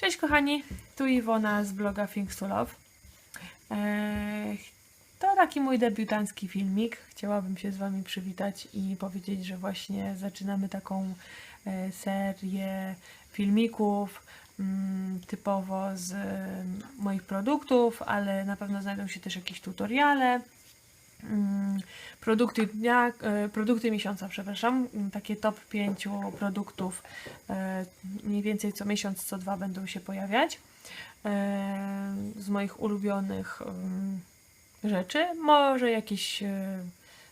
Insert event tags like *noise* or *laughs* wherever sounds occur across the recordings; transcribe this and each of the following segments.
Cześć kochani, tu Iwona z bloga Things to Love. To taki mój debiutancki filmik. Chciałabym się z Wami przywitać i powiedzieć, że właśnie zaczynamy taką e, serię filmików mm, typowo z mm, moich produktów, ale na pewno znajdą się też jakieś tutoriale. Mm, Produkty dnia, e, produkty miesiąca, przepraszam, mm, takie top 5 produktów e, mniej więcej co miesiąc, co dwa będą się pojawiać e, z moich ulubionych mm, rzeczy. Może jakieś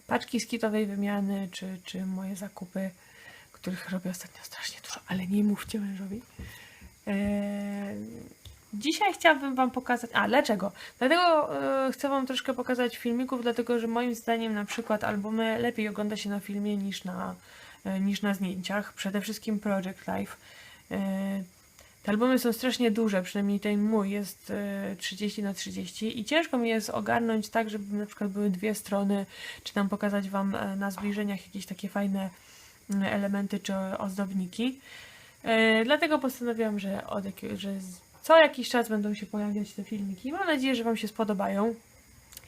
paczki skitowej wymiany, czy, czy moje zakupy, których robię ostatnio strasznie dużo, ale nie mówcie mężowi. Dzisiaj chciałabym Wam pokazać. A, dlaczego? Dlatego e, chcę Wam troszkę pokazać filmików, dlatego że moim zdaniem na przykład albumy lepiej ogląda się na filmie niż na, e, niż na zdjęciach. Przede wszystkim Project Life. E, te albumy są strasznie duże, przynajmniej ten mój jest e, 30 na 30 i ciężko mi jest ogarnąć tak, żeby na przykład były dwie strony, czy tam pokazać Wam na zbliżeniach jakieś takie fajne mm, elementy czy ozdobniki. Dlatego postanowiłam, że, od że co jakiś czas będą się pojawiać te filmiki. Mam nadzieję, że Wam się spodobają.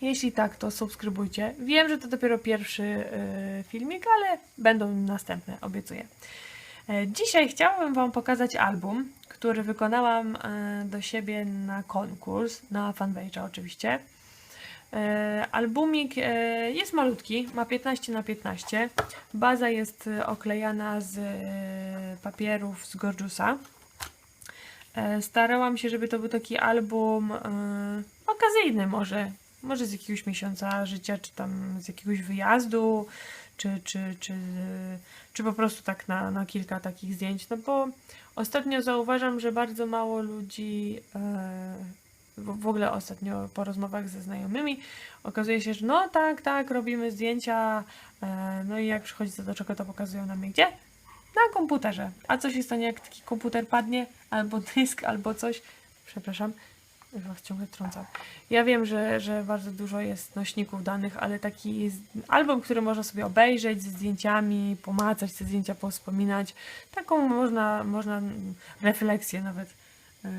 Jeśli tak, to subskrybujcie. Wiem, że to dopiero pierwszy e, filmik, ale będą następne, obiecuję. E, Dzisiaj chciałabym Wam pokazać album, który wykonałam e, do siebie na konkurs, na fanpage'a oczywiście. E, Albumik jest malutki, ma 15 na 15. Baza jest oklejana z papierów z Gorgeousa. E, Starałam się, żeby to był taki album e, okazyjny może. Może z jakiegoś miesiąca życia, czy tam z jakiegoś wyjazdu, czy, czy, czy, czy po prostu tak na, na kilka takich zdjęć. No bo ostatnio zauważam, że bardzo mało ludzi, e, w ogóle ostatnio po rozmowach ze znajomymi, okazuje się, że no tak, tak, robimy zdjęcia, no i jak przychodzi co do czego, to pokazują nam gdzie? Na komputerze. A co się stanie, jak taki komputer padnie, albo dysk, albo coś? Przepraszam, was ciągle trącam. Ja wiem, że, że bardzo dużo jest nośników danych, ale taki album, który można sobie obejrzeć ze zdjęciami, pomacać te zdjęcia, powspominać. Taką można, można refleksję nawet. Yy,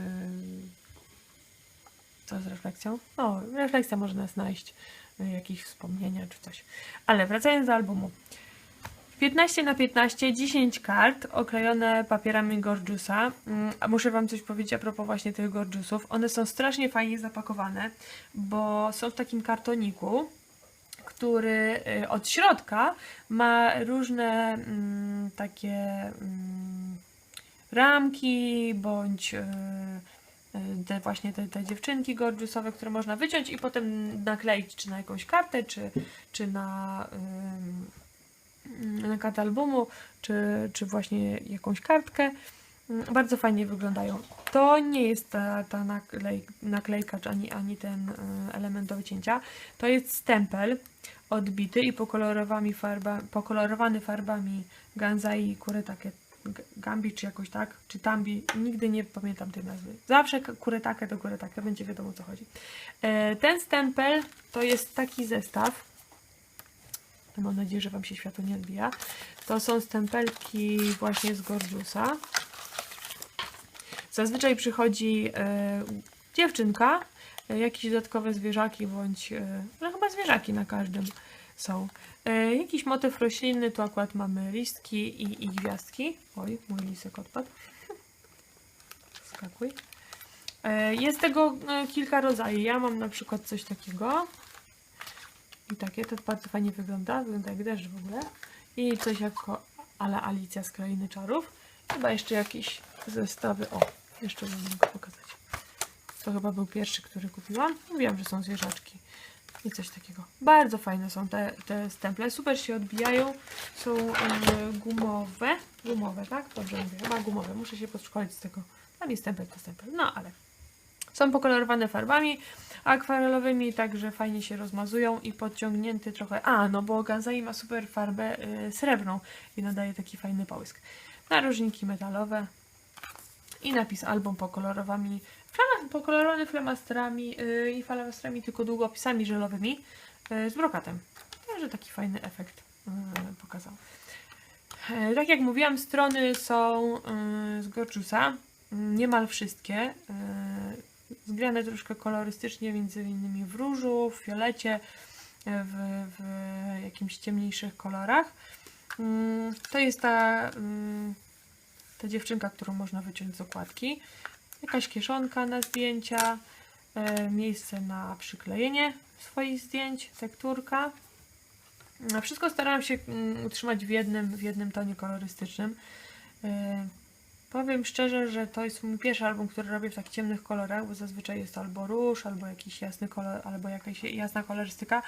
co z refleksją? No, refleksja może nas znaleźć, jakieś wspomnienia czy coś. Ale wracając do albumu. 15 na 15, 10 kart oklejone papierami Gorgiusa. Mm, muszę Wam coś powiedzieć a propos właśnie tych Gorgiusów. One są strasznie fajnie zapakowane, bo są w takim kartoniku, który y, od środka ma różne mm, takie mm, ramki bądź y, y, te właśnie te, te dziewczynki gorgiusowe, które można wyciąć i potem nakleić czy na jakąś kartę, czy, czy na, ym, na kartę albumu, czy, czy właśnie jakąś kartkę. Mm, Bardzo fajnie wyglądają. To nie jest ta, ta naklej, naklejka, ani, ani ten y, element do wycięcia. To jest stempel odbity i pokolorowany, farba, pokolorowany farbami Ganzai Kuretake Gambi, czy jakoś tak, czy Tambi, nigdy nie pamiętam tej nazwy. Zawsze Kuretake to Kuretake, będzie wiadomo o co chodzi. E, ten stempel to jest taki zestaw. Mam nadzieję, że Wam się światło nie odbija. To są stempelki właśnie z Gorgiusa. Zazwyczaj przychodzi e, dziewczynka, e, jakieś dodatkowe zwierzaki, bądź e, no chyba zwierzaki na każdym są. Jakiś motyw roślinny, tu akurat mamy listki i, i gwiazdki. Oj, mój lisek odpadł. *laughs* Skakuj. Jest tego kilka rodzajów. Ja mam na przykład coś takiego. I takie, to bardzo fajnie wygląda. Wygląda jak deszcz w ogóle. I coś jako ala Alicja z Krainy Czarów. Chyba jeszcze jakieś zestawy. O, jeszcze wam mogę pokazać. To chyba był pierwszy, który kupiłam. Mówiłam, że są zwierzaczki. I coś takiego. Bardzo fajne są te, te stemple. Super się odbijają. Są e, gumowe. Gumowe, tak? Dobrze mówię. Chyba gumowe. Muszę się podszkolić z tego. Tam jest stempel to stempel. No, ale są pokolorowane farbami akwarelowymi, także fajnie się rozmazują i podciągnięty trochę. A, no bo Ganzai ma super farbę y, srebrną i nadaje taki fajny połysk. Narożniki metalowe i napis album pokolorowanymi, flama- pokolorowany flamastrami y, i flamastrami, tylko długopisami żelowymi y, z brokatem. Także taki fajny efekt y, pokazał. E, Tak jak mówiłam, strony są y, z Gorgiusa. mm, niemal wszystkie. e, Zgrane troszkę kolorystycznie, między innymi w różu, w fiolecie, e, w, w jakimś ciemniejszych kolorach. Mm, To jest ta, mm, ta dziewczynka, którą można wyciąć z okładki. Jakaś kieszonka na zdjęcia, e, miejsce na przyklejenie swoich zdjęć, tekturka. Wszystko starałam się mm, utrzymać w jednym, w jednym tonie kolorystycznym. E, Powiem szczerze, że to jest mój pierwszy album, który robię w tak ciemnych kolorach, bo zazwyczaj jest albo róż, albo jakiś jasny kolor, albo jakaś jasna kolorystyka,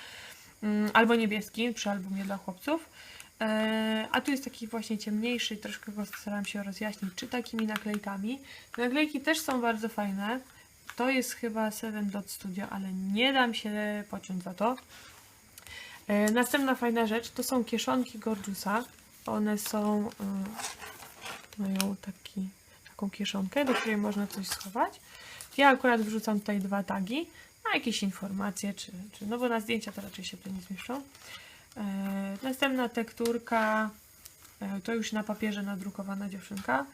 mm, albo niebieski przy albumie dla chłopców. E, A tu jest taki właśnie ciemniejszy troszkę go staram się rozjaśnić, czy takimi naklejkami. Naklejki też są bardzo fajne. To jest chyba Seven Dot Studio, ale nie dam się pociąć za to. E, Następna fajna rzecz to są kieszonki Gorgeousa. One są, y, mają taki, taką kieszonkę, do której można coś schować. Ja akurat wrzucam tutaj dwa tagi, na jakieś informacje, czy, czy no bo na zdjęcia to raczej się tu nie zmieszczą. E, Następna tekturka, e, to już na papierze nadrukowana dziewczynka.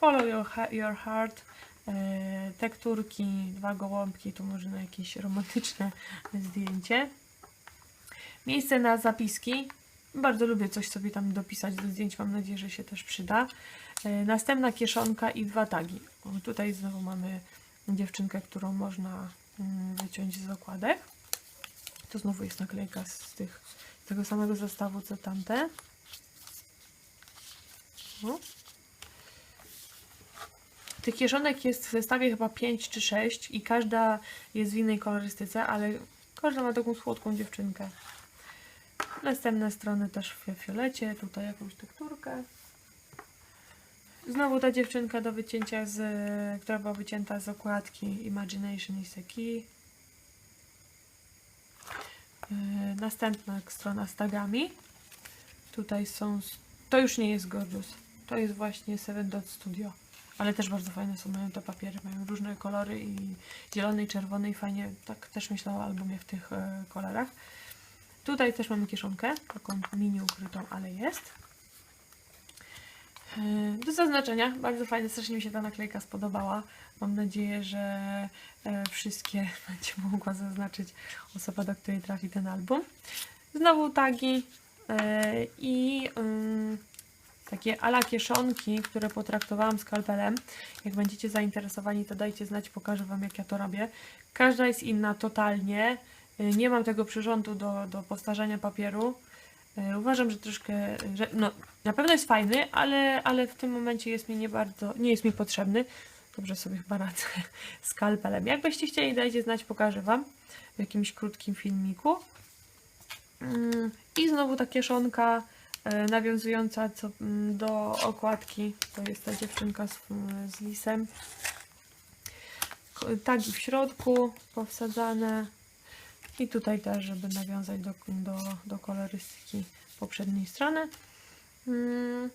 Follow your, your heart. E, Tekturki, dwa gołąbki, tu może na jakieś romantyczne *laughs* zdjęcie. Miejsce na zapiski. Bardzo lubię coś sobie tam dopisać do zdjęć. Mam nadzieję, że się też przyda. E, Następna kieszonka i dwa tagi. Tutaj znowu mamy dziewczynkę, którą można mm, wyciąć z okładek. To znowu jest naklejka z tych, z tego samego zestawu co tamte. O. Tych kieszonek jest w zestawie chyba 5 czy 6 i każda jest w innej kolorystyce, ale każda ma taką słodką dziewczynkę. Następne strony też w fiolecie, tutaj jakąś tekturkę. Znowu ta dziewczynka do wycięcia, z, która była wycięta z okładki Imagination is a Key. Yy, Następna strona z tagami. Tutaj są. To już nie jest Gorgeous. To jest właśnie Seven Dot Studio. Ale też bardzo fajne są, mają te papiery, mają różne kolory i zielony i czerwony i fajnie, tak też myślę o albumie w tych e, kolorach. Tutaj też mamy kieszonkę, taką mini ukrytą, ale jest. E, Do zaznaczenia, bardzo fajne, strasznie mi się ta naklejka spodobała. Mam nadzieję, że e, wszystkie *laughs* będzie mogła zaznaczyć osoba, do której trafi ten album. Znowu tagi e, i ym, takie ala kieszonki, które potraktowałam skalpelem. Jak będziecie zainteresowani, to dajcie znać, pokażę Wam jak ja to robię. Każda jest inna totalnie. Y, Nie mam tego przyrządu do, do postarzania papieru. Y, Uważam, że troszkę, że no, na pewno jest fajny, ale, ale w tym momencie jest mi nie bardzo, nie jest mi potrzebny. Dobrze sobie chyba radzę *laughs* skalpelem. Jakbyście chcieli, dajcie znać, pokażę Wam w jakimś krótkim filmiku. Mm, I znowu ta kieszonka e, nawiązująca mm, do okładki. To jest ta dziewczynka z, z lisem. Tagi w środku powsadzane. I tutaj też, żeby nawiązać do, do, do kolorystyki poprzedniej strony. Mm,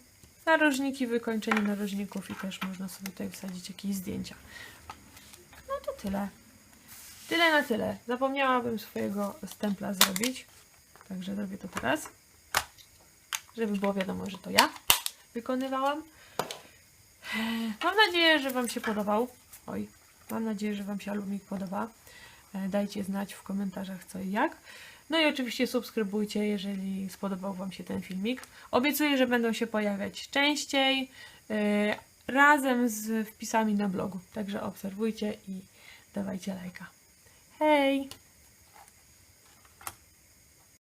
Narożniki, wykończenie narożników i też można sobie tutaj wsadzić jakieś zdjęcia. No to tyle. Tyle na tyle. Zapomniałabym swojego stempla zrobić. Także zrobię to teraz. Żeby było wiadomo, że to ja wykonywałam. Mam nadzieję, że Wam się podobał. Oj, mam nadzieję, że Wam się albumik podoba. E, Dajcie znać w komentarzach co i jak. No i oczywiście subskrybujcie, jeżeli spodobał Wam się ten filmik. Obiecuję, że będą się pojawiać częściej e, razem z wpisami na blogu. Także obserwujcie i dawajcie lajka. Hej!